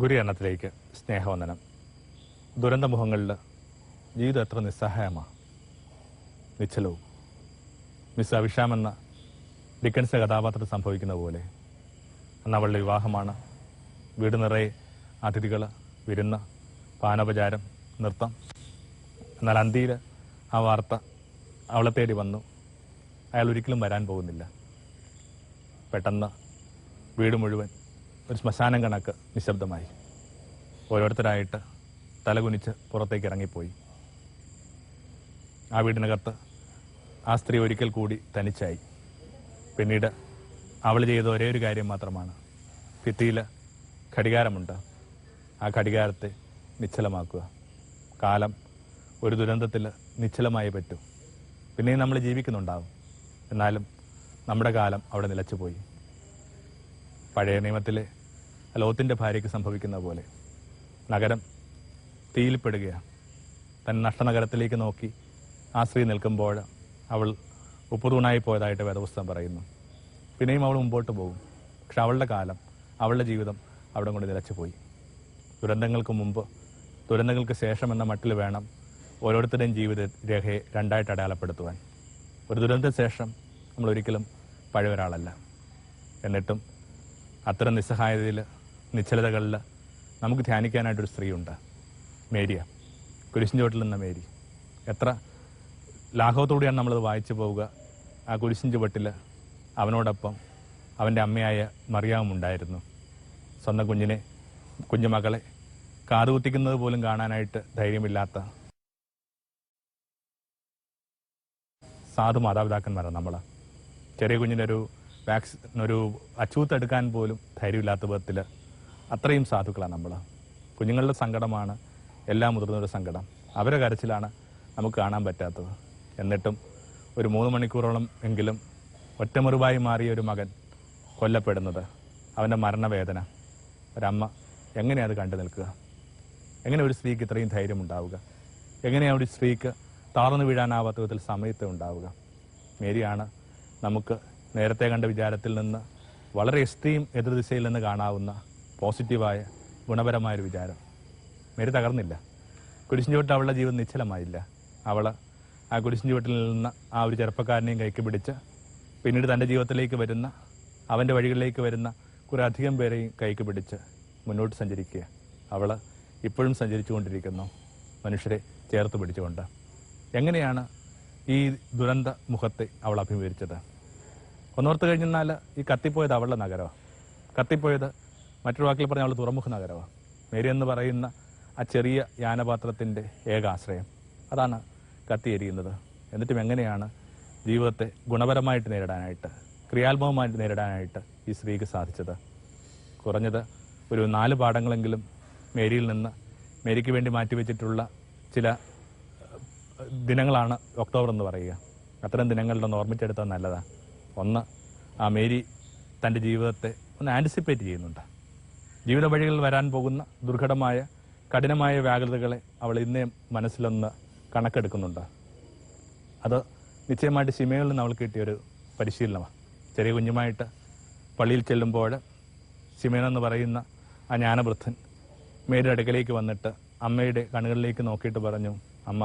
ഗുരു എണ്ണത്തിലേക്ക് സ്നേഹവന്ദനം. ദുരന്തമുഖങ്ങളിൽ ജീവിതം എത്ര നിസ്സഹായമാണ് നിശ്ചലവും. മിസ് അവിഷാം എന്ന കഥാപാത്രത്തിൽ സംഭവിക്കുന്ന പോലെ. അന്ന് അവളുടെ വിവാഹമാണ്. വീട് നിറയെ അതിഥികൾ വിരുന്ന് പാനോപചാരം നൃത്തം. എന്നാൽ അന്തിയിൽ ആ വാർത്ത അവളെ തേടി വന്നു. അയാൾ ഒരിക്കലും വരാൻ പോകുന്നില്ല. പെട്ടെന്ന് വീട് മുഴുവൻ ഒരു ശ്മശാനം കണക്ക് നിശബ്ദമായി. ഓരോരുത്തരായിട്ട് തലകുനിച്ച് പുറത്തേക്ക് ഇറങ്ങിപ്പോയി. ആ വീടിനകത്ത് ആ സ്ത്രീ ഒരിക്കൽ കൂടി തനിച്ചായി. പിന്നീട് അവൾ ചെയ്ത ഒരേ ഒരു കാര്യം മാത്രമാണ്. ഭിത്തിയിൽ ഘടികാരമുണ്ട്. ആ ഘടികാരത്തെ നിശ്ചലമാക്കുക. കാലം ഒരു ദുരന്തത്തിൽ നിശ്ചലമായി പറ്റൂ. പിന്നെയും നമ്മൾ ജീവിക്കുന്നുണ്ടാവും. എന്നാലും നമ്മുടെ കാലം അവിടെ നിലച്ചുപോയി. പഴയ നിയമത്തിലെ ലോത്തിന്റെ ഭാര്യയ്ക്ക് സംഭവിക്കുന്ന പോലെ. നഗരം തീയിൽപ്പെടുകയാണ്. തൻ നഷ്ടനഗരത്തിലേക്ക് നോക്കി ആ സ്ത്രീ നിൽക്കുമ്പോൾ അവൾ ഉപ്പുതൂണായി പോയതായിട്ട് വേദപുസ്തകം പറയുന്നു. പിന്നെയും അവൾ മുമ്പോട്ട് പോകും. പക്ഷെ അവളുടെ കാലം അവളുടെ ജീവിതം അവിടെ കൊണ്ട് നിലച്ചു പോയി. ദുരന്തങ്ങൾക്ക് മുമ്പ് ദുരന്തങ്ങൾക്ക് ശേഷം എന്ന മട്ടിൽ വേണം ഓരോരുത്തരുടെയും ജീവിത രേഖയെ രണ്ടായിട്ട് അടയാളപ്പെടുത്തുവാൻ. ഒരു ദുരന്തത്തിന് ശേഷം നമ്മൾ ഒരിക്കലും പഴയ ഒരാളല്ല. എന്നിട്ടും അത്തരം നിസ്സഹായതയിൽ നിശ്ചലതകളിൽ നമുക്ക് ധ്യാനിക്കാനായിട്ടൊരു സ്ത്രീയുണ്ട്. മേരിയ. കുരിശിൻ ചുവട്ടിൽ നിന്ന മേരി. എത്ര ലാഘവത്തോടെയാണ് നമ്മളത് വായിച്ചു പോവുക. ആ കുരിശിൻ ചുവട്ടിൽ അവനോടൊപ്പം അവന്റെ അമ്മയായ മറിയാവും ഉണ്ടായിരുന്നു സ്വന്തം കുഞ്ഞിനെ കുഞ്ഞുമകളെ കാതുകുത്തിക്കുന്നത് പോലും കാണാനായിട്ട് ധൈര്യമില്ലാത്ത സാധു മാതാപിതാക്കന്മാരാണ് നമ്മൾ ചെറിയ കുഞ്ഞിനൊരു വാക്സിൻ ഒരു അച്ചൂത്തെടുക്കാൻ പോലും ധൈര്യമില്ലാത്ത വിധത്തിൽ അത്രയും സാധുക്കളാണ് നമ്മൾ കുഞ്ഞുങ്ങളുടെ സങ്കടമാണ് എല്ലാ മുതിർന്നവരുടെ സങ്കടം. അവരെ കരച്ചിലാണ് നമുക്ക് കാണാൻ പറ്റാത്തത്. എന്നിട്ടും ഒരു മൂന്ന് മണിക്കൂറോളം എങ്കിലും ഒറ്റമുറിവായി മാറിയ ഒരു മകൻ കൊല്ലപ്പെടുന്നത് അവന്റെ മരണവേദന. ഒരമ്മ എങ്ങനെയാണ് അത് കണ്ടു നിൽക്കുക? എങ്ങനെ ഒരു സ്ത്രീക്ക് ഇത്രയും ധൈര്യം ഉണ്ടാവുക? എങ്ങനെയാണ് ഒരു സ്ത്രീക്ക് താഴ്ന്നു വീഴാനാവാത്ത വിധത്തിൽ സമയത്ത് ഉണ്ടാവുക? മേരിയാണ് നമുക്ക് നേരത്തെ കണ്ട വിചാരത്തിൽ നിന്ന് വളരെ എക്സ്ട്രീം എതിർദിശയിൽ നിന്ന് കാണാവുന്ന പോസിറ്റീവായ ഗുണപരമായ ഒരു വിചാരം. മേരി തകർന്നില്ല. കുരിശിൻ ചുവട്ട് അവളുടെ ജീവിതം നിശ്ചലമായില്ല. അവൾ ആ കുരിശിൻ ചുവട്ടിൽ നിന്ന് ആ ഒരു ചെറുപ്പക്കാരനെയും കൈക്ക് പിടിച്ച് പിന്നീട് തന്റെ ജീവിതത്തിലേക്ക് വരുന്ന അവന്റെ വഴികളിലേക്ക് വരുന്ന കുറേ അധികം പേരെയും കൈക്ക് പിടിച്ച് മുന്നോട്ട് സഞ്ചരിക്കുക. അവൾ ഇപ്പോഴും സഞ്ചരിച്ചുകൊണ്ടിരിക്കുന്നു. മനുഷ്യരെ ചേർത്ത് പിടിച്ചുകൊണ്ട്. എങ്ങനെയാണ് ഈ ദുരന്ത മുഖത്തെ അവൾ അഭിമുഖീകരിച്ചത്? ഒന്നോർത്ത് കഴിഞ്ഞാൽ ഈ കത്തിപ്പോയത് അവളുടെ നഗരമാണ് കത്തിപ്പോയത് മറ്റൊരു വാക്കിൽ പറഞ്ഞാൽ അവൾ തുറമുഖ നഗരമാണ് മേരി എന്ന് പറയുന്ന ആ ചെറിയ യാനപാത്രത്തിന്റെ ഏകാശ്രയം. അതാണ് കത്തിയെരിയുന്നത് എന്നിട്ടും എങ്ങനെയാണ് ജീവിതത്തെ ഗുണപരമായിട്ട് നേരിടാനായിട്ട് ക്രിയാത്മകമായിട്ട് നേരിടാനായിട്ട് ഈ സ്ത്രീക്ക് സാധിച്ചത്? കുറഞ്ഞത് ഒരു നാല് പാഠങ്ങളെങ്കിലും മേരിയിൽ നിന്ന് മേരിക്ക് വേണ്ടി മാറ്റിവെച്ചിട്ടുള്ള ചില ദിനങ്ങളാണ് ഒക്ടോബർ എന്ന് പറയുക. അത്തരം ദിനങ്ങളുടെ ഓർമ്മിച്ചെടുത്താൽ നല്ലതാണ് ഒന്ന് ആ മേരി തന്റെ ജീവിതത്തെ ഒന്ന് ആന്റിസിപ്പേറ്റ് ചെയ്യുന്നുണ്ട്. ജീവിത വരാൻ പോകുന്ന ദുർഘടമായ കഠിനമായ വ്യാകുലതകളെ അവൾ ഇന്നേ മനസ്സിലൊന്ന് കണക്കെടുക്കുന്നുണ്ട്. അത് നിശ്ചയമായിട്ട് ശിമയിൽ നിന്ന് അവൾക്ക് കിട്ടിയൊരു പരിശീലനമാണ്. ചെറിയ കുഞ്ഞുമായിട്ട് പള്ളിയിൽ ചെല്ലുമ്പോൾ ശിമേൻ എന്ന് പറയുന്ന ആ ജ്ഞാനവൃദ്ധൻ മേരുടെ അടുക്കലേക്ക് വന്നിട്ട് അമ്മയുടെ കണ്ണുകളിലേക്ക് നോക്കിയിട്ട് പറഞ്ഞു അമ്മ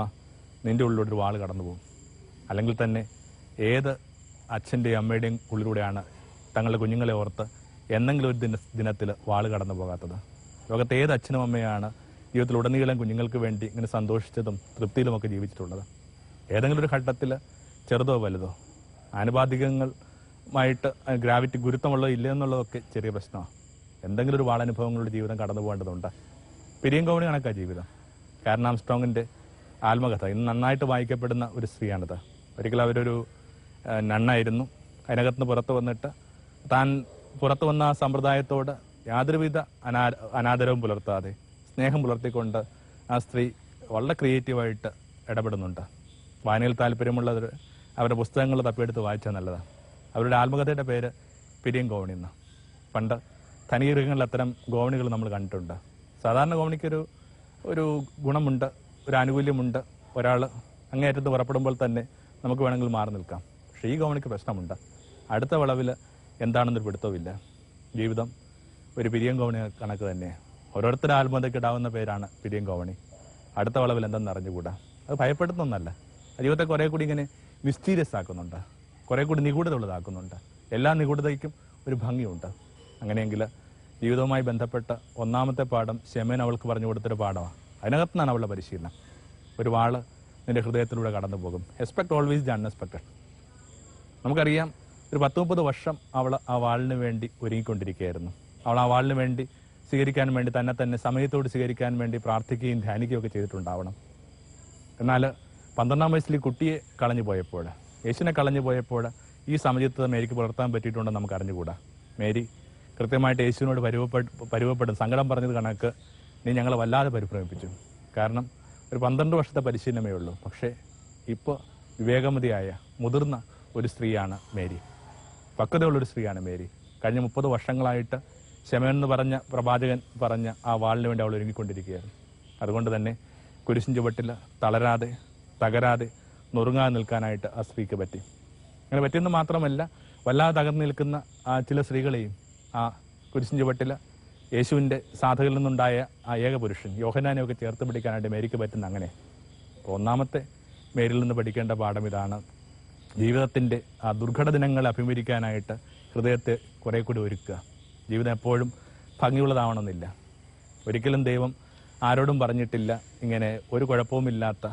നിന്റെ ഉള്ളിലൊരു വാൾ കടന്നു പോകും അല്ലെങ്കിൽ തന്നെ ഏത് അച്ഛന്റെയും അമ്മയുടെയും ഉള്ളിലൂടെയാണ് തങ്ങളുടെ കുഞ്ഞുങ്ങളെ ഓർത്ത് എന്നെങ്കിലും ഒരു ദിന ദിനത്തിൽ വാൾ കടന്നു പോകാത്തത്. ലോകത്തെ ഏത് അച്ഛനും അമ്മയാണ് ജീവിതത്തിൽ ഉടനീളം കുഞ്ഞുങ്ങൾക്ക് വേണ്ടി ഇങ്ങനെ സന്തോഷിച്ചതും തൃപ്തിയിലുമൊക്കെ ജീവിച്ചിട്ടുള്ളത്? ഏതെങ്കിലും ഒരു ഘട്ടത്തിൽ ചെറുതോ വലുതോ? ആനുപാതികങ്ങളുമായിട്ട് ഗ്രാവിറ്റി ഗുരുത്വമുള്ളതോ ഇല്ല എന്നുള്ളതൊക്കെ ചെറിയ പ്രശ്നമാണ് എന്തെങ്കിലും ഒരു വാളനുഭവങ്ങളുടെ ജീവിതം കടന്നു പോകേണ്ടതുണ്ട്. പിരിയം കണക്കാണ് കണക്കാ ജീവിതം. കാരണം ആംസ്ട്രോങ്ങിന്റെ ആത്മകഥ. ഇന്ന് നന്നായിട്ട് വായിക്കപ്പെടുന്ന ഒരു സ്ത്രീയാണിത്. ഒരിക്കലും അവരൊരു നണ്ണായിരുന്നു. അതിനകത്ത് നിന്ന് പുറത്ത് വന്നിട്ട് താൻ പുറത്തു വന്ന ആ സമ്പ്രദായത്തോട് യാതൊരുവിധ അനാ അനാദരവും പുലർത്താതെ സ്നേഹം പുലർത്തിക്കൊണ്ട് ആ സ്ത്രീ വളരെ ക്രിയേറ്റീവായിട്ട് ഇടപെടുന്നുണ്ട്. വായനയിൽ താല്പര്യമുള്ളവർ അവരുടെ പുസ്തകങ്ങൾ തപ്പിയെടുത്ത് വായിച്ചാൽ നല്ലതാണ് അവരുടെ ആത്മകഥയുടെ പേര് പിരിയം ഗോവണി എന്ന്. പണ്ട് ധനീകൃഹങ്ങളിൽ അത്തരം ഗോവണികൾ നമ്മൾ കണ്ടിട്ടുണ്ട്. സാധാരണ ഗോവണിക്കൊരു ഒരു ഗുണമുണ്ട് ഒരു ആനുകൂല്യമുണ്ട്. ഒരാൾ അങ്ങേയറ്റത്ത് പുറപ്പെടുമ്പോൾ തന്നെ നമുക്ക് വേണമെങ്കിൽ മാറി നിൽക്കാം. പക്ഷേ ഈ ഗോവണിക്ക് പ്രശ്നമുണ്ട്. അടുത്ത വളവിൽ എന്താണെന്നൊരു പിടുത്തവുമില്ല. ജീവിതം ഒരു പിരിയം കോവണി കണക്ക് തന്നെ. ഓരോരുത്തരും ആത്മഹത്യക്ക് ഇടാവുന്ന പേരാണ് പിരിയം കോവണി അടുത്ത വളവിൽ എന്തെന്ന് അറിഞ്ഞുകൂടാ? അത് ഭയപ്പെടുന്നൊന്നല്ല ജീവിതത്തെ കുറെ കൂടി ഇങ്ങനെ മിസ്റ്റീരിയസ് ആക്കുന്നുണ്ട്. കുറെ കൂടി നിഗൂഢത ഉള്ളതാക്കുന്നുണ്ട് എല്ലാ നിഗൂഢതയ്ക്കും ഒരു ഭംഗിയുണ്ട്. അങ്ങനെയെങ്കിൽ ജീവിതവുമായി ബന്ധപ്പെട്ട ഒന്നാമത്തെ പാഠം ശമേൻ അവൾക്ക് പറഞ്ഞു കൊടുത്തൊരു പാഠമാണ് അതിനകത്തുനിന്നാണ് അവളുടെ പരിശീലനം. ഒരു വാൾ നിന്റെ ഹൃദയത്തിലൂടെ കടന്നു പോകും എക്സ്പെക്ട് ഓൾവേസ് ദി അൺഎക്സ്പെക്ടഡ് നമുക്കറിയാം ഒരു പത്ത് മുപ്പത് വർഷം അവൾ ആ വാളിന് വേണ്ടി ഒരുങ്ങിക്കൊണ്ടിരിക്കുകയായിരുന്നു. അവൾ ആ വാളിന് വേണ്ടി സ്വീകരിക്കാൻ വേണ്ടി തന്നെ തന്നെ സമയത്തോട് സ്വീകരിക്കാൻ വേണ്ടി പ്രാർത്ഥിക്കുകയും ധ്യാനിക്കുകയും ഒക്കെ ചെയ്തിട്ടുണ്ടാവണം. എന്നാൽ പന്ത്രണ്ടാം വയസ്സിൽ കുട്ടിയെ കളഞ്ഞു പോയപ്പോൾ യേശുവിനെ കളഞ്ഞു പോയപ്പോൾ ഈ സമയത്ത് മേരിക്ക് പുലർത്താൻ പറ്റിയിട്ടുണ്ടെന്ന് നമുക്ക് അറിഞ്ഞുകൂടാ. മേരി കൃത്യമായിട്ട് യേശുവിനോട് പരുവപ്പെട്ട് പരുവപ്പെടും സങ്കടം പറഞ്ഞത് കണക്ക് നീ ഞങ്ങളെ വല്ലാതെ പരിഭ്രമിപ്പിച്ചു. കാരണം ഒരു പന്ത്രണ്ട് വർഷത്തെ പരിശീലനമേ ഉള്ളൂ. പക്ഷേ ഇപ്പോൾ വിവേകമതിയായ മുതിർന്ന ഒരു സ്ത്രീയാണ് മേരി. പക്വതയുള്ളൊരു സ്ത്രീയാണ് മേരി. കഴിഞ്ഞ മുപ്പത് വർഷങ്ങളായിട്ട് ശമൻ എന്ന് പറഞ്ഞ പ്രവാചകൻ പറഞ്ഞ ആ വാളിന് വേണ്ടി അവൾ ഒരുങ്ങിക്കൊണ്ടിരിക്കുകയായിരുന്നു അതുകൊണ്ട് തന്നെ കുരിശിൻ ചുവട്ടിൽ തളരാതെ തകരാതെ നുറുങ്ങാതെ നിൽക്കാനായിട്ട് ആ സ്ത്രീക്ക് പറ്റി. അങ്ങനെ പറ്റിയെന്ന് മാത്രമല്ല വല്ലാതെ തകർന്നു നിൽക്കുന്ന ആ ചില സ്ത്രീകളെയും ആ കുരിശിൻ ചുവട്ടിൽ യേശുവിന്റെ സാധകളിൽ നിന്നുണ്ടായ ആ ഏകപുരുഷൻ യോഹനാനെയൊക്കെ ചേർത്ത് പിടിക്കാനായിട്ട് മേരിക്ക് പറ്റുന്ന അങ്ങനെ. ഒന്നാമത്തെ മേരിൽ നിന്ന് പഠിക്കേണ്ട പാഠം ഇതാണ്. ജീവിതത്തിന്റെ ആ ദുർഘട ദിനങ്ങളെ അഭിമുഖീകരിക്കാനായിട്ട് ഹൃദയത്തെ കുറെ കൂടി ഒരുക്കുക. ജീവിതം എപ്പോഴും ഭംഗിയുള്ളതാവണമെന്നില്ല. ഒരിക്കലും ദൈവം ആരോടും പറഞ്ഞിട്ടില്ല ഇങ്ങനെ ഒരു കുഴപ്പവുമില്ലാത്ത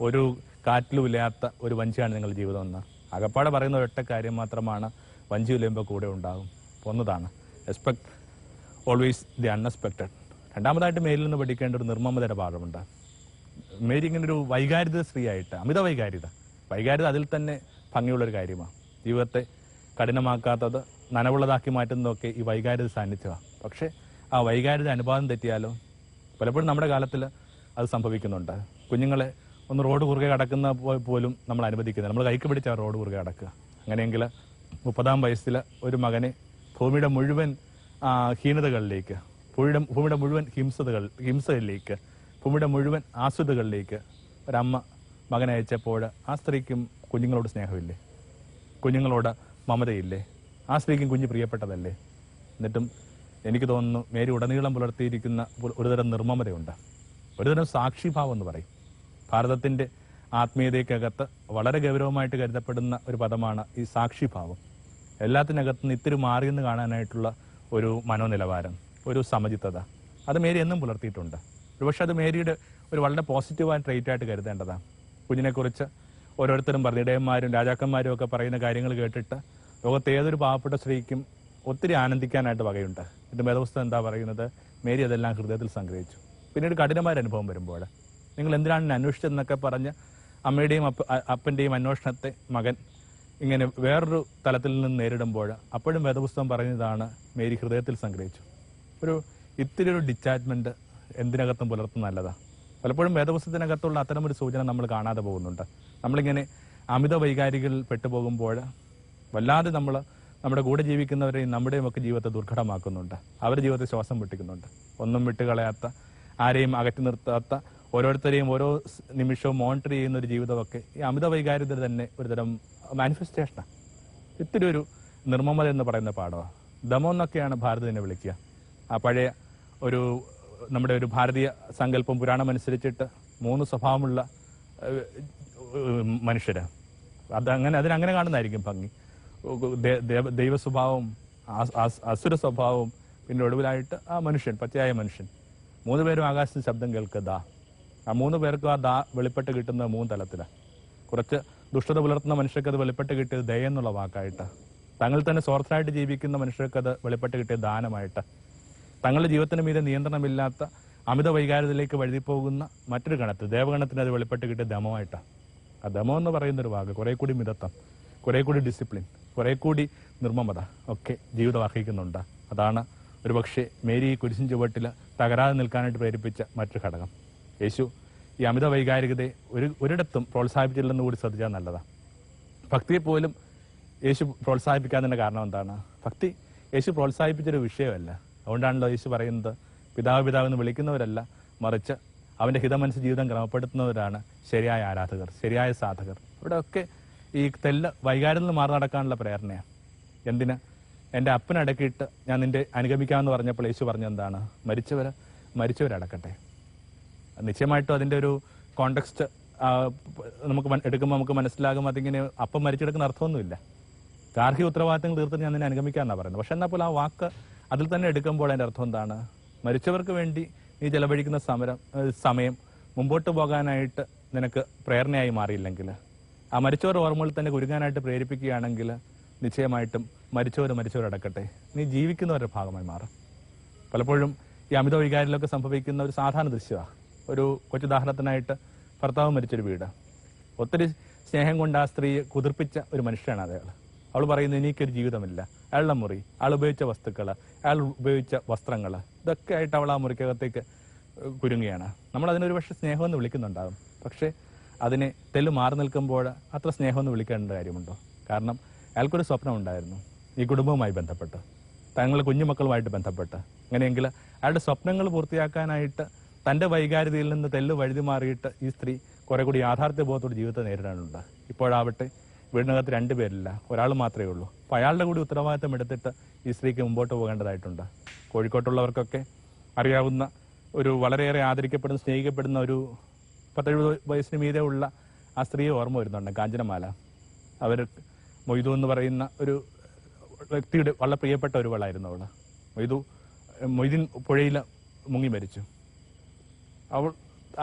ഒരു കാറ്റിലും ഇല്ലാത്ത ഒരു വഞ്ചിയാണ് നിങ്ങളുടെ ജീവിതം എന്ന് അകപ്പാടെ പറയുന്ന ഒറ്റ കാര്യം മാത്രമാണ് വഞ്ചി വിലയുമ്പോൾ കൂടെ ഉണ്ടാകും ഒന്നതാണ് എക്സ്പെക്ട് ഓൾവേസ് ദി അൺഎക്സ്പെക്റ്റഡ് രണ്ടാമതായിട്ട് മേലിൽ നിന്ന് പഠിക്കേണ്ട ഒരു നിർമ്മമതയുടെ പാഠമുണ്ട് മേരി ഇങ്ങനെ ഒരു വൈകാരിക സ്ത്രീയായിട്ട് അമിത വൈകാരിത. വൈകാരിത അതിൽ തന്നെ ഭംഗിയുള്ളൊരു കാര്യമാണ്. ജീവിതത്തെ കഠിനമാക്കാത്തത് നനവുള്ളതാക്കി മാറ്റുന്നതൊക്കെ ഈ വൈകാരിക സാന്നിധ്യമാണ് പക്ഷേ ആ വൈകാരിക അനുപാതം തെറ്റിയാലോ പലപ്പോഴും നമ്മുടെ കാലത്തിൽ അത് സംഭവിക്കുന്നുണ്ട്. കുഞ്ഞുങ്ങളെ ഒന്ന് റോഡ് കുറുകെ കടക്കുന്ന പോലും നമ്മൾ അനുവദിക്കുന്നത് നമ്മൾ കൈക്ക് പിടിച്ച റോഡ് കുറുകെ കടക്കുക. അങ്ങനെയെങ്കിൽ മുപ്പതാം വയസ്സിൽ ഒരു മകനെ ഭൂമിയുടെ മുഴുവൻ ഹീനതകളിലേക്ക് ഭൂമിയുടെ ഭൂമിയുടെ മുഴുവൻ ഹിംസതകൾ ഹിംസകളിലേക്ക് ഭൂമിയുടെ മുഴുവൻ ആസ്വതകളിലേക്ക് ഒരമ്മ മകനയച്ചപ്പോൾ ആ സ്ത്രീക്കും കുഞ്ഞുങ്ങളോട് സ്നേഹമില്ലേ? കുഞ്ഞുങ്ങളോട് മമതയില്ലേ? ആ സ്ത്രീക്കും കുഞ്ഞ് പ്രിയപ്പെട്ടതല്ലേ? എന്നിട്ടും എനിക്ക് തോന്നുന്നു മേരി ഉടനീളം പുലർത്തിയിരിക്കുന്ന ഒരുതരം നിർമ്മമതയുണ്ട്. ഒരുതരം സാക്ഷിഭാവം എന്ന് പറയും. ഭാരതത്തിന്റെ ആത്മീയതയ്ക്കകത്ത് വളരെ ഗൗരവമായിട്ട് കരുതപ്പെടുന്ന ഒരു പദമാണ് ഈ സാക്ഷിഭാവം. എല്ലാത്തിനകത്ത് നിന്ന് ഇത്തിരി മാറിയെന്ന് കാണാനായിട്ടുള്ള ഒരു മനോനിലവാരം ഒരു സമചിത്തത. അത് മേരി എന്നും പുലർത്തിയിട്ടുണ്ട്. ഒരുപക്ഷെ അത് മേരിയുടെ ഒരു വളരെ പോസിറ്റീവായ ട്രേറ്റായിട്ട് കരുതേണ്ടതാണ്. കുഞ്ഞിനെക്കുറിച്ച് ഓരോരുത്തരും പറഞ്ഞു ഇടയന്മാരും രാജാക്കന്മാരും ഒക്കെ പറയുന്ന കാര്യങ്ങൾ കേട്ടിട്ട് ലോകത്തെ ഏതൊരു പാവപ്പെട്ട സ്ത്രീക്കും ഒത്തിരി ആനന്ദിക്കാനായിട്ട് വകയുണ്ട്. ഇത് വേദപുസ്തകം എന്താ പറയുന്നത്? മേരി അതെല്ലാം ഹൃദയത്തിൽ സംഗ്രഹിച്ചു. പിന്നീട് കഠിനമായ അനുഭവം വരുമ്പോൾ നിങ്ങൾ എന്തിനാണ് അന്വേഷിച്ചതെന്നൊക്കെ പറഞ്ഞ് അമ്മയുടെയും അപ്പ അപ്പന്റെയും അന്വേഷണത്തെ മകൻ ഇങ്ങനെ വേറൊരു തലത്തിൽ നിന്ന് നേരിടുമ്പോൾ അപ്പോഴും വേദപുസ്തകം പറയുന്നതാണ് മേരി ഹൃദയത്തിൽ സംഗ്രഹിച്ചു. ഒരു ഇത്തിരി ഒരു ഡിറ്റാച്ച്മെന്റ് എന്തിനകത്തും പുലർത്തുന്ന നല്ലതാ. പലപ്പോഴും വേദപുസ്തകത്തിനകത്തുള്ള അത്തരമൊരു സൂചന നമ്മൾ കാണാതെ പോകുന്നുണ്ട്. നമ്മളിങ്ങനെ അമിത വൈകാരികളിൽ പെട്ടുപോകുമ്പോൾ വല്ലാതെ നമ്മൾ നമ്മുടെ കൂടെ ജീവിക്കുന്നവരെയും നമ്മുടെയും ഒക്കെ ജീവിതത്തെ ദുർഘടമാക്കുന്നുണ്ട്. അവരുടെ ജീവിതത്തെ ശ്വാസം വെട്ടിക്കുന്നുണ്ട് ഒന്നും വിട്ടുകളയാത്ത ആരെയും അകറ്റി നിർത്താത്ത ഓരോരുത്തരെയും ഓരോ നിമിഷവും മോണിറ്റർ ചെയ്യുന്ന ഒരു ജീവിതമൊക്കെ ഈ അമിത വൈകാരികത തന്നെ ഒരുതരം മാനിഫെസ്റ്റേഷനാണ് ഇത്തിരി ഒരു നിർമ്മമത എന്ന് പറയുന്ന പാഠമാണ് ദമോ എന്നൊക്കെയാണ് ഭാരതത്തിനെ വിളിക്കുക. ആ പഴയ ഒരു നമ്മുടെ ഒരു ഭാരതീയ സങ്കല്പം പുരാണം അനുസരിച്ചിട്ട് മൂന്ന് സ്വഭാവമുള്ള മനുഷ്യര്. അതങ്ങനെ അതിനങ്ങനെ കാണുന്നതായിരിക്കും ഭംഗി. ദൈവ ആ- അസുര സ്വഭാവവും പിന്നെ ഒടുവിലായിട്ട് ആ മനുഷ്യൻ പച്ചയായ മനുഷ്യൻ. മൂന്ന് പേരും ആകാശത്തിന് ശബ്ദം കേൾക്കുക ദാ ആ മൂന്ന് പേർക്കും ആ ദാ വെളിപ്പെട്ട് കിട്ടുന്ന മൂന്ന് തലത്തിലാണ് കുറച്ച് ദുഷ്ടത പുലർത്തുന്ന മനുഷ്യർക്ക് അത് വെളിപ്പെട്ട് കിട്ടിയത് ദയ എന്നുള്ള വാക്കായിട്ട്. തങ്ങൾ തന്നെ സ്വാർത്ഥരായിട്ട് ജീവിക്കുന്ന മനുഷ്യർക്ക് അത് വെളിപ്പെട്ട് കിട്ടിയത് ദാനമായിട്ട്. തങ്ങളുടെ ജീവിതത്തിന് മീതെ നിയന്ത്രണമില്ലാത്ത അമിത വൈകാരത്തിലേക്ക് വഴുതിപ്പോകുന്ന മറ്റൊരു ഗണത്തിൽ ദേവഗണത്തിന് അത് വെളിപ്പെട്ട് കിട്ടിയ ദമമായിട്ടാണ് ദമം എന്ന് പറയുന്ന ഒരു വാക്ക് കുറെ കൂടി മിതത്വം കുറെ കൂടി ഡിസിപ്ലിൻ കുറെ കൂടി നിർമ്മമത ഒക്കെ ജീവിതം അർഹിക്കുന്നുണ്ട്. അതാണ് ഒരുപക്ഷെ മേരി കുരിശിൻ ചുവട്ടിൽ തകരാതെ നിൽക്കാനായിട്ട് പ്രേരിപ്പിച്ച മറ്റൊരു ഘടകം. യേശു ഈ അമിത വൈകാരികതയെ ഒരു ഒരിടത്തും പ്രോത്സാഹിപ്പിച്ചില്ലെന്ന് കൂടി ശ്രദ്ധിച്ചാൽ നല്ലതാണ് ഭക്തിയെ പോലും യേശു പ്രോത്സാഹിപ്പിക്കാതിന്റെ കാരണം എന്താണ്? ഭക്തി യേശു പ്രോത്സാഹിപ്പിച്ചൊരു വിഷയമല്ല. അതുകൊണ്ടാണല്ലോ യേശു പറയുന്നത് പിതാവ് പിതാവ് എന്ന് വിളിക്കുന്നവരല്ല മറിച്ച് അവന്റെ ഹിതമനസ് ജീവിതം ക്രമപ്പെടുത്തുന്നവരാണ് ശരിയായ ആരാധകർ ശരിയായ സാധകർ. ഇവിടെയൊക്കെ ഈ തെല്ല നിന്ന് മാറി നടക്കാനുള്ള പ്രേരണയാണ്. എന്തിന്? എന്റെ അപ്പനടക്കിയിട്ട് ഞാൻ നിന്റെ അനുഗമിക്കാമെന്ന് പറഞ്ഞപ്പോൾ യേശു പറഞ്ഞ എന്താണ്? മരിച്ചവര് മരിച്ചവരടക്കട്ടെ നിശ്ചയമായിട്ടും അതിന്റെ ഒരു കോണ്ടെക്സ്റ്റ് നമുക്ക് എടുക്കുമ്പോൾ നമുക്ക് മനസ്സിലാകും അതിങ്ങനെ അപ്പം മരിച്ചെടുക്കുന്ന അർത്ഥമൊന്നുമില്ല. ഗാർഹിക ഉത്തരവാദിത്തങ്ങൾ തീർത്ത് ഞാൻ നിന്നെ അനുഗമിക്കാമെന്നാണ് പറയുന്നത്. പക്ഷെ എന്നാൽ പോലും ആ വാക്ക് അതിൽ തന്നെ എടുക്കുമ്പോൾ അതിന്റെ അർത്ഥം എന്താണ്? മരിച്ചവർക്ക് വേണ്ടി നീ ചെലവഴിക്കുന്ന സമരം സമയം മുമ്പോട്ട് പോകാനായിട്ട് നിനക്ക് പ്രേരണയായി മാറിയില്ലെങ്കിൽ ആ മരിച്ചവർ ഓർമ്മകൾ തന്നെ കുരുങ്ങാനായിട്ട് പ്രേരിപ്പിക്കുകയാണെങ്കിൽ നിശ്ചയമായിട്ടും മരിച്ചവർ മരിച്ചവരടക്കട്ടെ. നീ ജീവിക്കുന്നവരുടെ ഭാഗമായി മാറും. പലപ്പോഴും ഈ അമിത വികാരിലൊക്കെ സംഭവിക്കുന്ന ഒരു സാധാരണ ദൃശ്യമാണ് ഒരു കൊച്ചുദാഹരണത്തിനായിട്ട് ഭർത്താവ് മരിച്ചൊരു വീട്. ഒത്തിരി സ്നേഹം കൊണ്ട് ആ സ്ത്രീയെ കുതിർപ്പിച്ച ഒരു മനുഷ്യനാണ് അയാൾ. അവൾ പറയുന്നത് എനിക്കൊരു ജീവിതമില്ല. അയാളുടെ മുറി അയാൾ ഉപയോഗിച്ച വസ്തുക്കൾ അയാൾ ഉപയോഗിച്ച വസ്ത്രങ്ങൾ ഇതൊക്കെ ആയിട്ട് അവൾ ആ മുറിക്കകത്തേക്ക് കുരുങ്ങുകയാണ്. നമ്മൾ അതിനൊരു സ്നേഹം സ്നേഹമെന്ന് വിളിക്കുന്നുണ്ടാകും പക്ഷേ അതിനെ തെല്ല് മാറി നിൽക്കുമ്പോൾ അത്ര സ്നേഹമെന്ന് വിളിക്കേണ്ട കാര്യമുണ്ടോ? കാരണം അയാൾക്കൊരു സ്വപ്നം ഉണ്ടായിരുന്നു ഈ കുടുംബവുമായി ബന്ധപ്പെട്ട് തങ്ങളുടെ കുഞ്ഞുമക്കളുമായിട്ട് ബന്ധപ്പെട്ട്. അങ്ങനെയെങ്കിൽ അയാളുടെ സ്വപ്നങ്ങൾ പൂർത്തിയാക്കാനായിട്ട് തന്റെ വൈകാരികതയിൽ നിന്ന് തെല്ല് വഴുതി മാറിയിട്ട് ഈ സ്ത്രീ കുറെ കൂടി യാഥാർത്ഥ്യബോധത്തോട് ജീവിതത്തെ നേരിടാനുണ്ട്. ഇപ്പോഴാവട്ടെ വീടിനകത്ത് രണ്ടുപേരില്ല ഒരാൾ മാത്രമേ ഉള്ളൂ. അപ്പം അയാളുടെ കൂടി ഉത്തരവാദിത്തം എടുത്തിട്ട് ഈ സ്ത്രീക്ക് മുമ്പോട്ട് പോകേണ്ടതായിട്ടുണ്ട്. കോഴിക്കോട്ടുള്ളവർക്കൊക്കെ അറിയാവുന്ന ഒരു വളരെയേറെ ആദരിക്കപ്പെടുന്ന സ്നേഹിക്കപ്പെടുന്ന ഒരു പത്തെഴുപത് വയസ്സിന് മീതെ ഉള്ള ആ സ്ത്രീയെ ഓർമ്മ വരുന്നുണ്ട്. കാഞ്ചനമാല. അവർ മൊയ്തു എന്ന് പറയുന്ന ഒരു വ്യക്തിയുടെ വളരെ പ്രിയപ്പെട്ട ഒരുവളായിരുന്നു അവൾ മൊയ്തു മൊയ്തീൻ പുഴയിൽ മുങ്ങി മരിച്ചു. അവൾ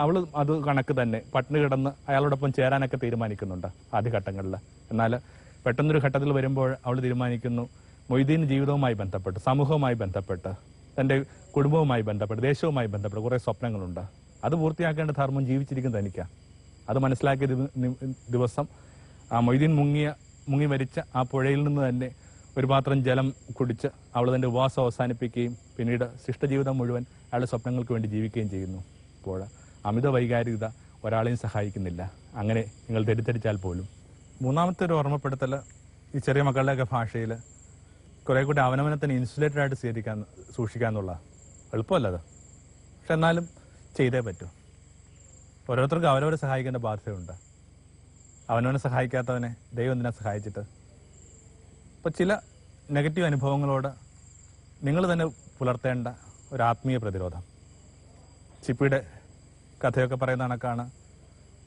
അവൾ അത് കണക്ക് തന്നെ. പട്ടിണി കിടന്ന് അയാളോടൊപ്പം ചേരാനൊക്കെ തീരുമാനിക്കുന്നുണ്ട് ആദ്യഘട്ടങ്ങളിൽ എന്നാൽ പെട്ടെന്നൊരു ഘട്ടത്തിൽ വരുമ്പോൾ അവൾ തീരുമാനിക്കുന്നു. മൊയ്തീൻ ജീവിതവുമായി ബന്ധപ്പെട്ട് സമൂഹവുമായി ബന്ധപ്പെട്ട് തന്റെ കുടുംബവുമായി ബന്ധപ്പെട്ട് ദേശവുമായി ബന്ധപ്പെട്ട് കുറേ സ്വപ്നങ്ങളുണ്ട്. അത് പൂർത്തിയാക്കേണ്ട ധർമ്മം ജീവിച്ചിരിക്കുന്ന തനിക്കാണ് അത് മനസ്സിലാക്കിയ ദിവസം ആ മൊയ്തീൻ മുങ്ങിയ മുങ്ങി മരിച്ച ആ പുഴയിൽ നിന്ന് തന്നെ ഒരു പാത്രം ജലം കുടിച്ച് അവൾ തന്റെ ഉപവാസം അവസാനിപ്പിക്കുകയും പിന്നീട് ശിഷ്ടജീവിതം മുഴുവൻ അയാളുടെ സ്വപ്നങ്ങൾക്ക് വേണ്ടി ജീവിക്കുകയും ചെയ്യുന്നു. അപ്പോൾ അമിത വൈകാരികത ഒരാളെയും സഹായിക്കുന്നില്ല. അങ്ങനെ നിങ്ങൾ തെറ്റിദ്ധരിച്ചാൽ പോലും മൂന്നാമത്തെ ഒരു ഓർമ്മപ്പെടുത്തൽ ഈ ചെറിയ മക്കളുടെയൊക്കെ ഭാഷയിൽ കുറെ കൂടി അവനവനെ തന്നെ ഇൻസുലേറ്റഡ് ആയിട്ട് സ്വീകരിക്കാൻ സൂക്ഷിക്കുക എന്നുള്ള എളുപ്പമല്ല അത്? പക്ഷെ എന്നാലും ചെയ്തേ പറ്റൂ. ഓരോരുത്തർക്കും അവരവരെ സഹായിക്കേണ്ട ബാധ്യതയുണ്ട്. അവനവനെ സഹായിക്കാത്തവനെ ദൈവം എന്തിനാ സഹായിച്ചിട്ട്? അപ്പൊ ചില നെഗറ്റീവ് അനുഭവങ്ങളോട് നിങ്ങൾ തന്നെ പുലർത്തേണ്ട ഒരു ആത്മീയ പ്രതിരോധം. ചിപ്പിയുടെ കഥയൊക്കെ പറയുന്ന കണക്കാണ്.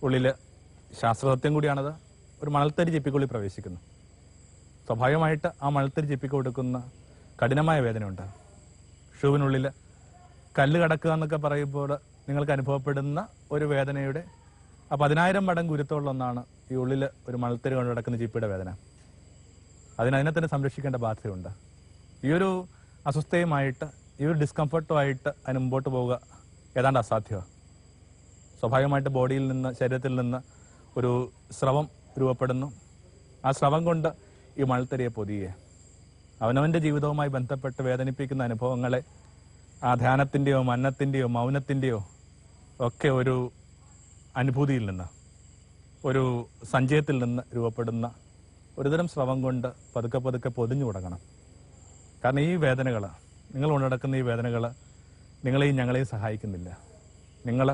ഉള്ളിൽ ശാസ്ത്രസത്യം കൂടിയാണത്. ഒരു മണൽത്തരി ചിപ്പിക്കുള്ളിൽ പ്രവേശിക്കുന്നു. സ്വാഭാവികമായിട്ട് ആ മണൽത്തരി ചിപ്പിക്ക് കൊടുക്കുന്ന കഠിനമായ വേദന ഉണ്ട് ഷൂവിനുള്ളിൽ കല്ല് കടക്കുക എന്നൊക്കെ പറയുമ്പോൾ നിങ്ങൾക്ക് അനുഭവപ്പെടുന്ന ഒരു വേദനയുടെ ആ പതിനായിരം മടങ്ങ് ഗുരുത്തമുള്ള ഒന്നാണ് ഈ ഉള്ളിൽ ഒരു മണൽത്തരി കൊണ്ട് കിടക്കുന്ന ചിപ്പിയുടെ വേദന. അതിന് അതിനെ തന്നെ സംരക്ഷിക്കേണ്ട ബാധ്യതയുണ്ട്. ഈ ഒരു അസ്വസ്ഥയുമായിട്ട് ഈ ഒരു ഡിസ്കംഫർട്ടുമായിട്ട് അതിന് മുമ്പോട്ട് പോവുക ഏതാണ്ട് അസാധ്യമാണ്. സ്വാഭാവികമായിട്ട് ബോഡിയിൽ നിന്ന് ശരീരത്തിൽ നിന്ന് ഒരു സ്രവം രൂപപ്പെടുന്നു. ആ സ്രവം കൊണ്ട് ഈ മൾത്തരിയെ പൊതിയെ അവനവന്റെ ജീവിതവുമായി ബന്ധപ്പെട്ട് വേദനിപ്പിക്കുന്ന അനുഭവങ്ങളെ ആ ധ്യാനത്തിന്റെയോ മന്നത്തിന്റെയോ മൗനത്തിന്റെയോ ഒക്കെ ഒരു അനുഭൂതിയിൽ നിന്ന് ഒരു സഞ്ചയത്തിൽ നിന്ന് രൂപപ്പെടുന്ന ഒരുതരം സ്രവം കൊണ്ട് പതുക്കെ പതുക്കെ പൊതിഞ്ഞു തുടങ്ങണം. കാരണം ഈ വേദനകൾ നിങ്ങൾ കൊണ്ടുനടക്കുന്ന ഈ വേദനകൾ നിങ്ങളെയും ഞങ്ങളെയും സഹായിക്കുന്നില്ല. നിങ്ങൾ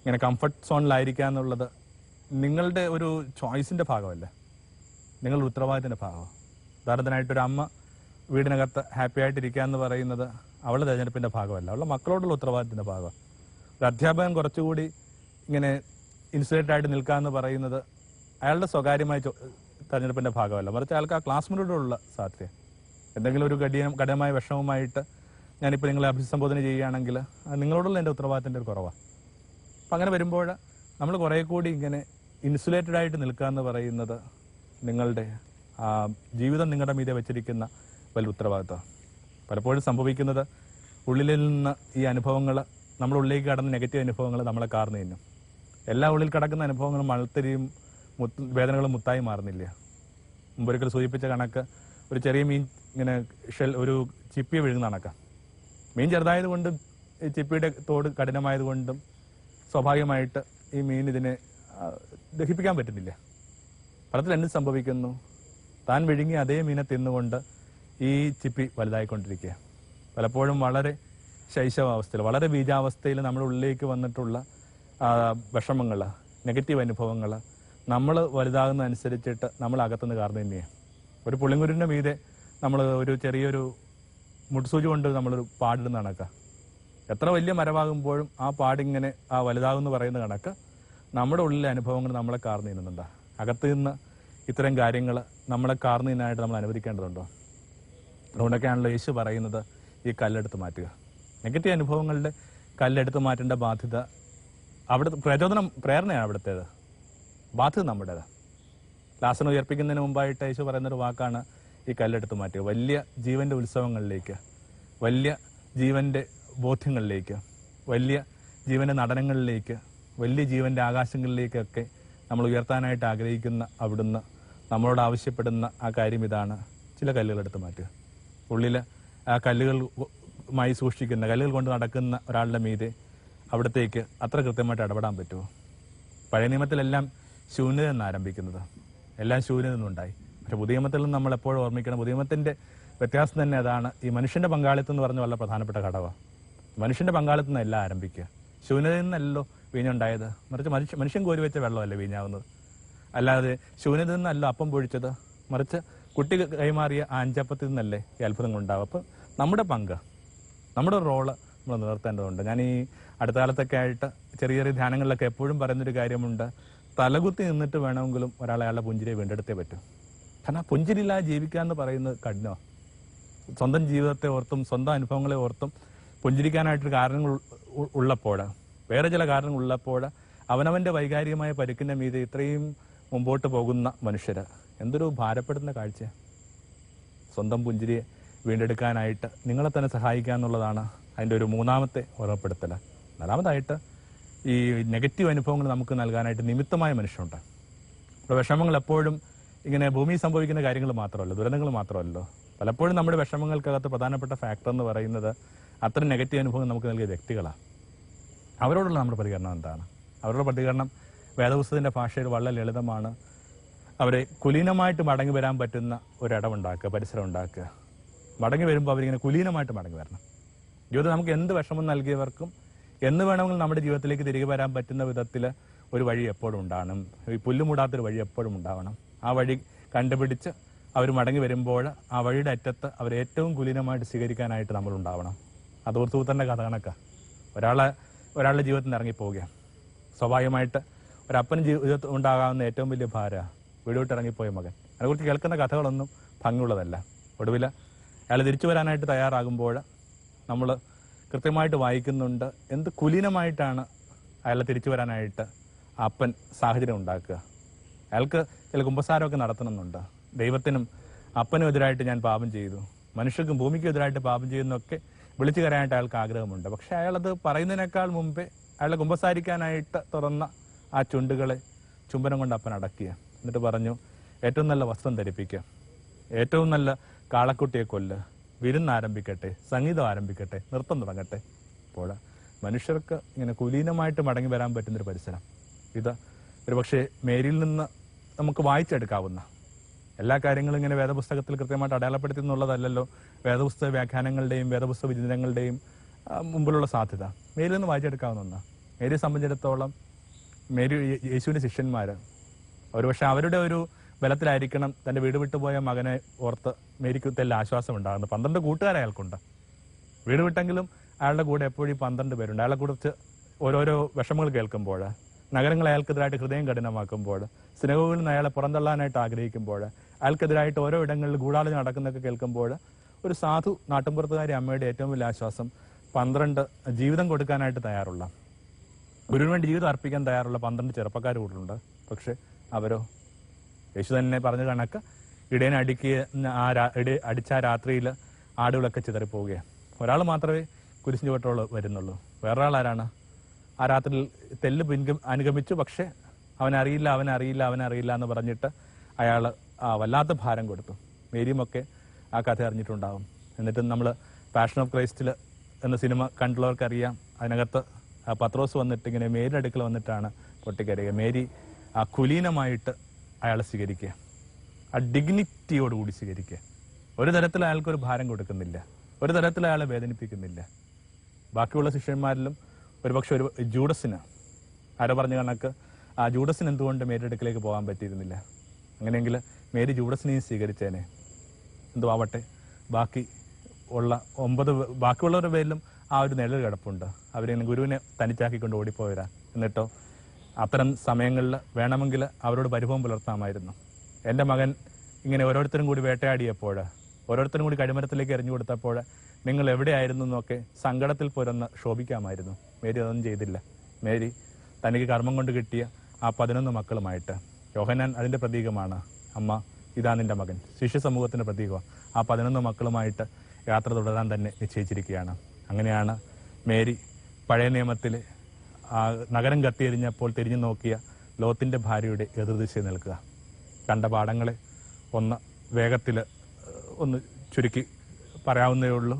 ഇങ്ങനെ കംഫർട്ട് സോണിലായിരിക്കുക എന്നുള്ളത് നിങ്ങളുടെ ഒരു ചോയ്സിന്റെ ഭാഗമല്ലേ? നിങ്ങളുടെ ഉത്തരവാദിത്തത്തിന്റെ ഭാഗമാണ് ഉദാഹരണത്തിനായിട്ടൊരു അമ്മ വീടിനകത്ത് ഹാപ്പി ആയിട്ടിരിക്കുക എന്ന് പറയുന്നത് അവളുടെ തെരഞ്ഞെടുപ്പിന്റെ ഭാഗമല്ല. അവളുടെ മക്കളോടുള്ള ഉത്തരവാദിത്തത്തിന്റെ ഭാഗമാണ് ഒരു അധ്യാപകൻ കുറച്ചുകൂടി ഇങ്ങനെ ഇൻസുലേറ്റ് ആയിട്ട് നിൽക്കുക എന്ന് പറയുന്നത് അയാളുടെ സ്വകാര്യമായ തെരഞ്ഞെടുപ്പിന്റെ ഭാഗമല്ല. മറിച്ച് അയാൾക്ക് ആ ക്ലാസ്മേറ്റോടുള്ള സാധ്യത. എന്തെങ്കിലും ഒരു കഠിന കഠിനമായ വിഷമവുമായിട്ട് ഞാനിപ്പോൾ നിങ്ങളെ അഭിസംബോധന ചെയ്യുകയാണെങ്കിൽ നിങ്ങളോടുള്ള എന്റെ ഉത്തരവാദിത്തത്തിന്റെ ഒരു കുറവാണ് അപ്പം അങ്ങനെ വരുമ്പോൾ നമ്മൾ കുറേ കൂടി ഇങ്ങനെ ഇൻസുലേറ്റഡ് ആയിട്ട് നിൽക്കുക എന്ന് പറയുന്നത് നിങ്ങളുടെ ജീവിതം നിങ്ങളുടെ മീതെ വെച്ചിരിക്കുന്ന വലിയ ഉത്തരവാദിത്തമാണ് പലപ്പോഴും സംഭവിക്കുന്നത് ഉള്ളിൽ നിന്ന് ഈ അനുഭവങ്ങൾ നമ്മുടെ ഉള്ളിലേക്ക് കടന്ന നെഗറ്റീവ് അനുഭവങ്ങൾ നമ്മളെ കാർന്നു തിന്നും. എല്ലാ ഉള്ളിൽ കിടക്കുന്ന അനുഭവങ്ങളും മഴത്തരിയും മുത്ത് വേദനകളും മുത്തായി മാറുന്നില്ല. മുമ്പൊരിക്കൽ സൂചിപ്പിച്ച കണക്ക് ഒരു ചെറിയ മീൻ ഇങ്ങനെ ഷെൽ ഒരു ചിപ്പി വിഴുങ്ങുന്ന കണക്കാണ് മീൻ ചെറുതായതുകൊണ്ടും ചിപ്പിയുടെ തോട് കഠിനമായതുകൊണ്ടും സ്വാഭാവികമായിട്ട് ഈ മീൻ ഇതിനെ ദഹിപ്പിക്കാൻ പറ്റുന്നില്ല. പടത്തിൽ എന്ത് സംഭവിക്കുന്നു? താൻ വിഴുങ്ങി അതേ മീനെ തിന്നുകൊണ്ട് ഈ ചിപ്പി വലുതായിക്കൊണ്ടിരിക്കുക. പലപ്പോഴും വളരെ ശൈശവാവസ്ഥയിൽ വളരെ ബീജാവസ്ഥയിൽ നമ്മുടെ ഉള്ളിലേക്ക് വന്നിട്ടുള്ള വിഷമങ്ങൾ നെഗറ്റീവ് അനുഭവങ്ങൾ നമ്മൾ വലുതാകുന്ന അനുസരിച്ചിട്ട് നമ്മൾ അകത്തുനിന്ന് കാരണം തന്നെയാണ് ഒരു പുളിങ്കുരുവിന്റെ മീതെ നമ്മൾ ഒരു ചെറിയൊരു മുട്ടുസൂചി കൊണ്ട് നമ്മളൊരു പാടിടുന്ന കണക്കാം. എത്ര വലിയ മരമാകുമ്പോഴും ആ പാടിങ്ങനെ ആ വലുതാകുമെന്ന് പറയുന്ന കണക്ക് നമ്മുടെ ഉള്ളിലെ അനുഭവങ്ങൾ നമ്മളെ കാർന്നു തിന്നുന്നുണ്ടോ അകത്ത് നിന്ന് ഇത്തരം കാര്യങ്ങൾ നമ്മളെ കാർന്നു തിന്നാനായിട്ട് നമ്മൾ അനുവദിക്കേണ്ടതുണ്ടോ അതുകൊണ്ടൊക്കെയാണല്ലോ യേശു പറയുന്നത് ഈ കല്ലെടുത്ത് മാറ്റുക. നെഗറ്റീവ് അനുഭവങ്ങളുടെ കല്ലെടുത്ത് മാറ്റേണ്ട ബാധ്യത അവിടെ പ്രചോദനം പ്രേരണയാണ് അവിടുത്തേത്. ബാധ്യത നമ്മുടേത്. ലാസന ഉയർപ്പിക്കുന്നതിന് മുമ്പായിട്ട് യേശു പറയുന്നൊരു വാക്കാണ് ഈ കല്ലെടുത്ത് മാറ്റുക. വലിയ ജീവന്റെ ഉത്സവങ്ങളിലേക്ക് വലിയ ജീവന്റെ ബോധ്യങ്ങളിലേക്ക് വലിയ ജീവന്റെ നടനങ്ങളിലേക്ക് വലിയ ജീവന്റെ ആകാശങ്ങളിലേക്കൊക്കെ നമ്മൾ ഉയർത്താനായിട്ട് ആഗ്രഹിക്കുന്ന അവിടുന്ന് നമ്മളോട് ആവശ്യപ്പെടുന്ന ആ കാര്യം ഇതാണ്. ചില കല്ലുകൾ എടുത്ത് മാറ്റുക. ഉള്ളിൽ ആ കല്ലുകൾ മായി സൂക്ഷിക്കുന്ന കല്ലുകൾ കൊണ്ട് നടക്കുന്ന ഒരാളുടെ മീതെ അവിടത്തേക്ക് അത്ര കൃത്യമായിട്ട് ഇടപെടാൻ പറ്റുമോ? പഴയ നിയമത്തിലെല്ലാം ശൂന്യത എന്ന് ആരംഭിക്കുന്നത്. എല്ലാം ശൂന്യത നിന്നുണ്ടായി. പക്ഷെ പുതിയ നിയമത്തിൽ നിന്ന് നമ്മൾ എപ്പോഴും ഓർമ്മിക്കണം പുതിയ വ്യത്യാസം തന്നെ അതാണ്. ഈ മനുഷ്യന്റെ പങ്കാളിത്തം എന്ന് പറഞ്ഞ വളരെ പ്രധാനപ്പെട്ട ഘടകമാണ്. മനുഷ്യന്റെ പങ്കാളിത്തം എല്ലാം ആരംഭിക്കുക. ശൂന്യതയിൽ നിന്നല്ലോ വീഞ്ഞുണ്ടായത്? മറിച്ച് മനുഷ്യ മനുഷ്യൻ കോരി വെച്ച വെള്ളമല്ലേ വീഞ്ഞാവുന്നത്? അല്ലാതെ ശൂന്യത നിന്നല്ല അപ്പം പൊഴിച്ചത്. മറിച്ച് കുട്ടി കൈമാറിയ ആ അഞ്ചപ്പത്തിൽ നിന്നല്ലേ ഈ അത്ഭുതങ്ങൾ ഉണ്ടാവും അപ്പം നമ്മുടെ പങ്ക് നമ്മുടെ റോൾ നമ്മൾ നിലനിർത്തേണ്ടതുണ്ട്. ഞാൻ ഈ അടുത്ത കാലത്തൊക്കെ ആയിട്ട് ചെറിയ ചെറിയ ധ്യാനങ്ങളിലൊക്കെ എപ്പോഴും പറയുന്നൊരു കാര്യമുണ്ട്. തലകുത്തി നിന്നിട്ട് വേണമെങ്കിലും ഒരാളെ അയാളുടെ പുഞ്ചിരിയെ വീണ്ടെടുത്തേ പറ്റും. കാരണം ആ പുഞ്ചിരിയില്ലാതെ ജീവിക്കുക എന്ന് പറയുന്നത് കഠിനമാണ് സ്വന്തം ജീവിതത്തെ ഓർത്തും സ്വന്തം അനുഭവങ്ങളെ ഓർത്തും പുഞ്ചിരിക്കാനായിട്ട് കാരണങ്ങൾ ഉള്ളപ്പോഴാണ് വേറെ ചില കാരണങ്ങൾ ഉള്ളപ്പോൾ അവനവന്റെ വൈകാരികമായ പരുക്കിന്റെ മീതെ ഇത്രയും മുമ്പോട്ട് പോകുന്ന മനുഷ്യര് എന്തൊരു ഭാരപ്പെടുന്ന കാഴ്ച. സ്വന്തം പുഞ്ചിരിയെ വീണ്ടെടുക്കാനായിട്ട് നിങ്ങളെ തന്നെ സഹായിക്കുക എന്നുള്ളതാണ് അതിന്റെ ഒരു മൂന്നാമത്തെ ഓർമ്മപ്പെടുത്തൽ. നാലാമതായിട്ട് ഈ നെഗറ്റീവ് അനുഭവങ്ങൾ നമുക്ക് നൽകാനായിട്ട് നിമിത്തമായ മനുഷ്യനുണ്ട് ഇപ്പോൾ വിഷമങ്ങൾ എപ്പോഴും ഇങ്ങനെ ഭൂമിയിൽ സംഭവിക്കുന്ന കാര്യങ്ങൾ മാത്രമല്ല ദുരന്തങ്ങൾ മാത്രമല്ലോ. പലപ്പോഴും നമ്മുടെ വിഷമങ്ങൾക്കകത്ത് പ്രധാനപ്പെട്ട ഫാക്ടർ എന്ന് പറയുന്നത് അത്ര നെഗറ്റീവ് അനുഭവം നമുക്ക് നൽകിയ വ്യക്തികളാണ്. അവരോടുള്ള നമ്മുടെ പ്രതികരണം എന്താണ്? അവരുടെ പ്രതികരണം വേദപുസ്തകത്തിന്റെ ഭാഷയിൽ വളരെ ലളിതമാണ്. അവരെ കുലീനമായിട്ട് മടങ്ങി വരാൻ പറ്റുന്ന ഒരിടമുണ്ടാക്കുക പരിസരം ഉണ്ടാക്കുക. മടങ്ങി വരുമ്പോൾ അവരിങ്ങനെ കുലീനമായിട്ട് മടങ്ങി വരണം. ജീവിതത്തിൽ നമുക്ക് എന്ത് വിഷമം നൽകിയവർക്കും എന്ന് വേണമെങ്കിലും നമ്മുടെ ജീവിതത്തിലേക്ക് തിരികെ വരാൻ പറ്റുന്ന വിധത്തിൽ ഒരു വഴി എപ്പോഴും ഉണ്ടാകണം ഈ പുല്ലുമൂടാത്തൊരു വഴി എപ്പോഴും ഉണ്ടാവണം. ആ വഴി കണ്ടുപിടിച്ച് അവർ മടങ്ങി വരുമ്പോൾ ആ വഴിയുടെ അറ്റത്ത് അവർ ഏറ്റവും കുലീനമായിട്ട് സ്വീകരിക്കാനായിട്ട് നമ്മൾ ഉണ്ടാവണം. അത് കഥ കണക്കാണ് ഒരാളെ ഒരാളുടെ ജീവിതത്തിൽ നിന്ന് ഇറങ്ങിപ്പോവുകയാണ് സ്വാഭാവികമായിട്ട് ഒരപ്പൻ ജീവിതത്തിൽ ഉണ്ടാകാവുന്ന ഏറ്റവും വലിയ ഭാര വീടുവിട്ട് ഇറങ്ങിപ്പോയ മകൻ. അതിനെക്കുറിച്ച് കേൾക്കുന്ന കഥകളൊന്നും ഭംഗിയുള്ളതല്ല. ഒടുവിൽ അയാൾ തിരിച്ചു വരാനായിട്ട് തയ്യാറാകുമ്പോൾ നമ്മൾ കൃത്യമായിട്ട് വായിക്കുന്നുണ്ട് എന്ത് കുലീനമായിട്ടാണ് അയാളെ തിരിച്ചു വരാനായിട്ട് അപ്പൻ സാഹചര്യം ഉണ്ടാക്കുക. അയാൾക്ക് ചില കുമ്പസാരമൊക്കെ നടത്തണമെന്നുണ്ട്. ദൈവത്തിനും അപ്പനും എതിരായിട്ട് ഞാൻ പാപം ചെയ്തു. മനുഷ്യർക്കും ഭൂമിക്കും എതിരായിട്ട് പാപം ചെയ്യുന്നൊക്കെ വിളിച്ചു കരയാനായിട്ട് അയാൾക്ക് ആഗ്രഹമുണ്ട്. പക്ഷെ അയാളത് പറയുന്നതിനേക്കാൾ മുമ്പേ അയാളെ കുമ്പസാരിക്കാനായിട്ട് തുറന്ന ആ ചുണ്ടുകളെ ചുംബനം കൊണ്ട് അപ്പൻ അടക്കുക എന്നിട്ട് പറഞ്ഞു ഏറ്റവും നല്ല വസ്ത്രം ധരിപ്പിക്കുക ഏറ്റവും നല്ല കാളക്കുട്ടിയെ കൊല്ല്. വിരുന്ന് ആരംഭിക്കട്ടെ സംഗീതം ആരംഭിക്കട്ടെ നൃത്തം തുടങ്ങട്ടെ. അപ്പോൾ മനുഷ്യർക്ക് ഇങ്ങനെ കുലീനമായിട്ട് മടങ്ങി വരാൻ പറ്റുന്നൊരു പരിസരം. ഇത് ഒരുപക്ഷെ മേരിയിൽ നിന്ന് നമുക്ക് വായിച്ചെടുക്കാവുന്ന എല്ലാ കാര്യങ്ങളും ഇങ്ങനെ വേദപുസ്തകത്തിൽ കൃത്യമായിട്ട് അടയാളപ്പെടുത്തി എന്നുള്ളതല്ലല്ലോ. വേദപുസ്തക വ്യാഖ്യാനങ്ങളുടെയും വേദപുസ്തക വിചിന്തനങ്ങളുടെയും മുമ്പിലുള്ള സാധ്യത. മേരിൽ നിന്ന് വായിച്ചെടുക്കാവുന്ന ഒന്നാണ് മേരിയെ സംബന്ധിച്ചിടത്തോളം മേരി യേശുവിന്റെ ശിഷ്യന്മാർ ഒരുപക്ഷെ അവരുടെ ഒരു ബലത്തിലായിരിക്കണം തന്റെ വീട് വിട്ടുപോയ മകനെ ഓർത്ത് മേരിക്ക് തെല്ല ആശ്വാസം ഉണ്ടാകുന്നത് പന്ത്രണ്ട് കൂട്ടുകാരെ അയാൾക്കുണ്ട്. വീട് വിട്ടെങ്കിലും അയാളുടെ കൂടെ എപ്പോഴും പന്ത്രണ്ട് പേരുണ്ട്. അയാളെ കുറിച്ച് ഓരോരോ വിഷമങ്ങൾ കേൾക്കുമ്പോൾ നഗരങ്ങൾ അയാൾക്കെതിരായിട്ട് ഹൃദയം കഠിനമാക്കുമ്പോൾ സിനഗോഗിൽ നിന്ന് അയാളെ പുറന്തള്ളാനായിട്ട് ആഗ്രഹിക്കുമ്പോൾ അയാൾക്കെതിരായിട്ട് ഓരോ ഇടങ്ങളിൽ ഗൂഢാലോചന നടക്കുന്നൊക്കെ കേൾക്കുമ്പോൾ ഒരു സാധു നാട്ടിൻപുറത്തുകാരി അമ്മയുടെ ഏറ്റവും വലിയ ആശ്വാസം പന്ത്രണ്ട് ജീവിതം കൊടുക്കാനായിട്ട് തയ്യാറുള്ള ഗുരുവിന് വേണ്ടി ജീവിതം അർപ്പിക്കാൻ തയ്യാറുള്ള പന്ത്രണ്ട് ചെറുപ്പക്കാർ കൂട്ടുണ്ട് പക്ഷെ അവരോ യേശു തന്നെ പറഞ്ഞ കണക്ക് ഇടയനെ അടിക്കുക ആ ഇട- അടിച്ച രാത്രിയിൽ ആടുകളൊക്കെ ചിതറിപ്പോവുകയാണ് ഒരാൾ മാത്രമേ കുരിശിന് ചുവട്ടോൾ വരുന്നുള്ളൂ. വേറൊരാൾ ആരാണ്? ആ രാത്രിയിൽ തെല്ല് പിൻഗം അനുഗമിച്ചു പക്ഷെ അവനറിയില്ല അവനറിയില്ല അവനറിയില്ല എന്ന് പറഞ്ഞിട്ട് അയാൾ വല്ലാത്ത ഭാരം കൊടുത്തു. മേരിയുമൊക്കെ ആ കഥ അറിഞ്ഞിട്ടുണ്ടാകും എന്നിട്ട് നമ്മൾ പാഷൻ ഓഫ് ക്രൈസ്റ്റിൽ എന്ന സിനിമ കണ്ടുള്ളവർക്കറിയാം. അതിനകത്ത് പത്രോസ് വന്നിട്ട് ഇങ്ങനെ മേരിയുടെ അടുക്കൽ വന്നിട്ടാണ് പൊട്ടിക്കരയുക മേരി ആ കുലീനമായിട്ട് അയാളെ സ്വീകരിക്കുക. ആ ഡിഗ്നിറ്റിയോടുകൂടി സ്വീകരിക്കുക. ഒരു തരത്തിൽ അയാൾക്കൊരു ഭാരം കൊടുക്കുന്നില്ല. ഒരു തരത്തിൽ അയാളെ വേദനിപ്പിക്കുന്നില്ല. ബാക്കിയുള്ള ശിഷ്യന്മാരിലും ഒരുപക്ഷെ ഒരു ജൂഡസിന് ആരോ പറഞ്ഞ കണക്ക് ആ ജൂഡസിന് എന്തുകൊണ്ട് മേരി അടുക്കലേക്ക് പോകാൻ പറ്റിയിരുന്നില്ല? അങ്ങനെയെങ്കിൽ മേരി ജൂഡസിനെയും സ്വീകരിച്ചേനെ. എന്തോ ആവട്ടെ. ബാക്കി ഉള്ള ഒമ്പത് ബാക്കിയുള്ളവരുടെ പേരിലും ആ ഒരു നിഴൽ കിടപ്പുണ്ട്. അവരെ ഗുരുവിനെ തനിച്ചാക്കിക്കൊണ്ട് ഓടിപ്പോയരാ എന്നിട്ടോ അത്തരം സമയങ്ങളിൽ വേണമെങ്കിൽ അവരോട് പരിഭവം പുലർത്താമായിരുന്നു. എന്റെ മകൻ ഇങ്ങനെ ഓരോരുത്തരും കൂടി വേട്ടയാടിയപ്പോൾ ഓരോരുത്തരും കൂടി കഴിമരത്തിലേക്ക് എറിഞ്ഞു കൊടുത്തപ്പോൾ നിങ്ങൾ എവിടെയായിരുന്നു എന്നൊക്കെ സങ്കടത്തിൽ പോരൊന്ന് ശോഭിക്കാമായിരുന്നു. മേരി അതൊന്നും ചെയ്തില്ല. മേരി തനിക്ക് കർമ്മം കൊണ്ട് കിട്ടിയ ആ പതിനൊന്ന് മക്കളുമായിട്ട്. യോഹനാൻ അതിന്റെ പ്രതീകമാണ്. അമ്മ ഇതാ നിന്റെ മകൻ. ശിഷ്യ സമൂഹത്തിന്റെ പ്രതീകമാണ് ആ പതിനൊന്ന് മക്കളുമായിട്ട് യാത്ര തുടരാൻ തന്നെ നിശ്ചയിച്ചിരിക്കുകയാണ്. അങ്ങനെയാണ് മേരി പഴയ നിയമത്തിൽ ആ നഗരം കത്തിയെരിഞ്ഞപ്പോൾ തിരിഞ്ഞു നോക്കിയ ലോത്തിന്റെ ഭാര്യയുടെ എതിർദിശയിൽ നിൽക്കുക. കണ്ട പാഠങ്ങളെ ഒന്ന് വേഗത്തിൽ ഒന്ന് ചുരുക്കി പറയാവുന്നേ ഉള്ളൂ.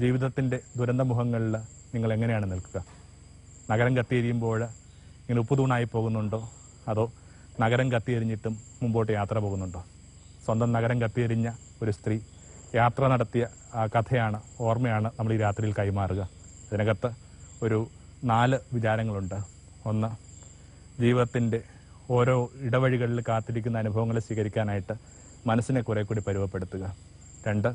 ജീവിതത്തിന്റെ ദുരന്തമുഖങ്ങളിൽ നിങ്ങൾ എങ്ങനെയാണ് നിൽക്കുക? നഗരം കത്തിയിരിയുമ്പോൾ ഇങ്ങനെ ഉപ്പുതൂണായി പോകുന്നുണ്ടോ? അതോ നഗരം കത്തിയെരിഞ്ഞിട്ടും മുമ്പോട്ട് യാത്ര പോകുന്നുണ്ടോ? സ്വന്തം നഗരം കത്തിയെരിഞ്ഞ ഒരു സ്ത്രീ യാത്ര നടത്തിയ കഥയാണ് ഓർമ്മയാണ് നമ്മൾ ഈ രാത്രിയിൽ കൈമാറുക. ഇതിനകത്ത് ഒരു നാല് വിചാരങ്ങളുണ്ട്. ഒന്ന് ജീവിതത്തിന്റെ ഓരോ ഇടവഴികളിൽ കാത്തിരിക്കുന്ന അനുഭവങ്ങളെ സ്വീകരിക്കാനായിട്ട് മനസ്സിനെ കുറെ കൂടി പരുവപ്പെടുത്തുക രണ്ട്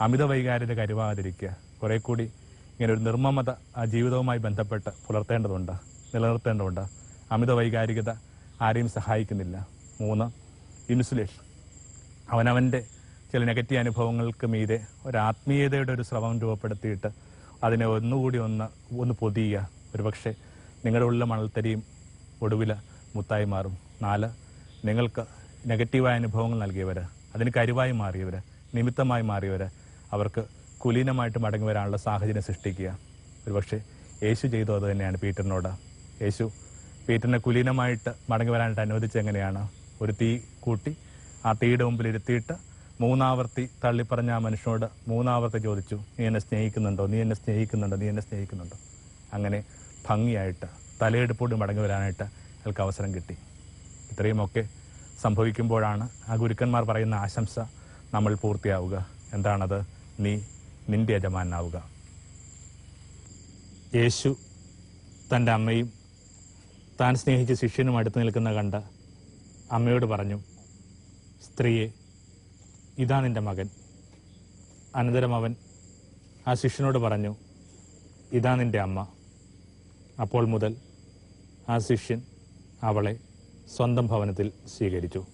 അമിത വൈകാര്യത കരുവാതിരിക്കുക. കുറെ കൂടി ഇങ്ങനെ ഒരു നിർമ്മമത ആ ജീവിതവുമായി ബന്ധപ്പെട്ട് പുലർത്തേണ്ടതുണ്ട് നിലനിർത്തേണ്ടതുണ്ട്. അമിത വൈകാരികത ആരെയും സഹായിക്കുന്നില്ല. മൂന്ന് ഇൻസുലേഷൻ. അവനവന്റെ ചില നെഗറ്റീവ് അനുഭവങ്ങൾക്ക് മീതെ ഒരു ആത്മീയതയുടെ ഒരു ശ്രമം രൂപപ്പെടുത്തിയിട്ട് അതിനെ ഒന്നുകൂടി ഒന്ന് ഒന്ന് പൊതിയുക. ഒരുപക്ഷെ നിങ്ങളുടെ ഉള്ള മണൽത്തരിയും ഒടുവിൽ മുത്തായി മാറും. നാല് നിങ്ങൾക്ക് നെഗറ്റീവായ അനുഭവങ്ങൾ നൽകിയവർ അതിന് കരുവായി മാറിയവർ നിമിത്തമായി മാറിയവർ അവർക്ക് കുലീനമായിട്ട് മടങ്ങി വരാനുള്ള സാഹചര്യം സൃഷ്ടിക്കുക. ഒരുപക്ഷെ യേശു ചെയ്തു അത് തന്നെയാണ് പീറ്ററിനോട്. യേശു പീറ്ററിനെ കുലീനമായിട്ട് മടങ്ങി വരാനായിട്ട് അനുവദിച്ചത് എങ്ങനെയാണ്? ഒരു തീ കൂട്ടി ആ തീയുടെ മുമ്പിൽ ഇരുത്തിയിട്ട് മൂന്നാവർത്തി തള്ളിപ്പറഞ്ഞ ആ മനുഷ്യനോട് മൂന്നാവർത്തി ചോദിച്ചു നീ എന്നെ സ്നേഹിക്കുന്നുണ്ടോ? നീ എന്നെ സ്നേഹിക്കുന്നുണ്ടോ? നീ എന്നെ സ്നേഹിക്കുന്നുണ്ടോ? അങ്ങനെ ഭംഗിയായിട്ട് തലയെടുപ്പോട് മടങ്ങി വരാനായിട്ട് അയാൾക്ക് അവസരം കിട്ടി. ഇത്രയുമൊക്കെ സംഭവിക്കുമ്പോഴാണ് ആ ഗുരുക്കന്മാർ പറയുന്ന ആശംസ നമ്മൾ പൂർത്തിയാവുക. എന്താണത്? നീ നിന്റെ യജമാനാവുക. യേശു തന്റെ അമ്മയും താൻ സ്നേഹിച്ച ശിഷ്യനും അടുത്ത് നിൽക്കുന്ന കണ്ട അമ്മയോട് പറഞ്ഞു സ്ത്രീയെ ഇതാ നിന്റെ മകൻ. അനന്തരം അവൻ ആ ശിഷ്യനോട് പറഞ്ഞു ഇതാ നിന്റെ അമ്മ. അപ്പോൾ മുതൽ ആ ശിഷ്യൻ അവളെ സ്വന്തം ഭവനത്തിൽ സ്വീകരിച്ചു.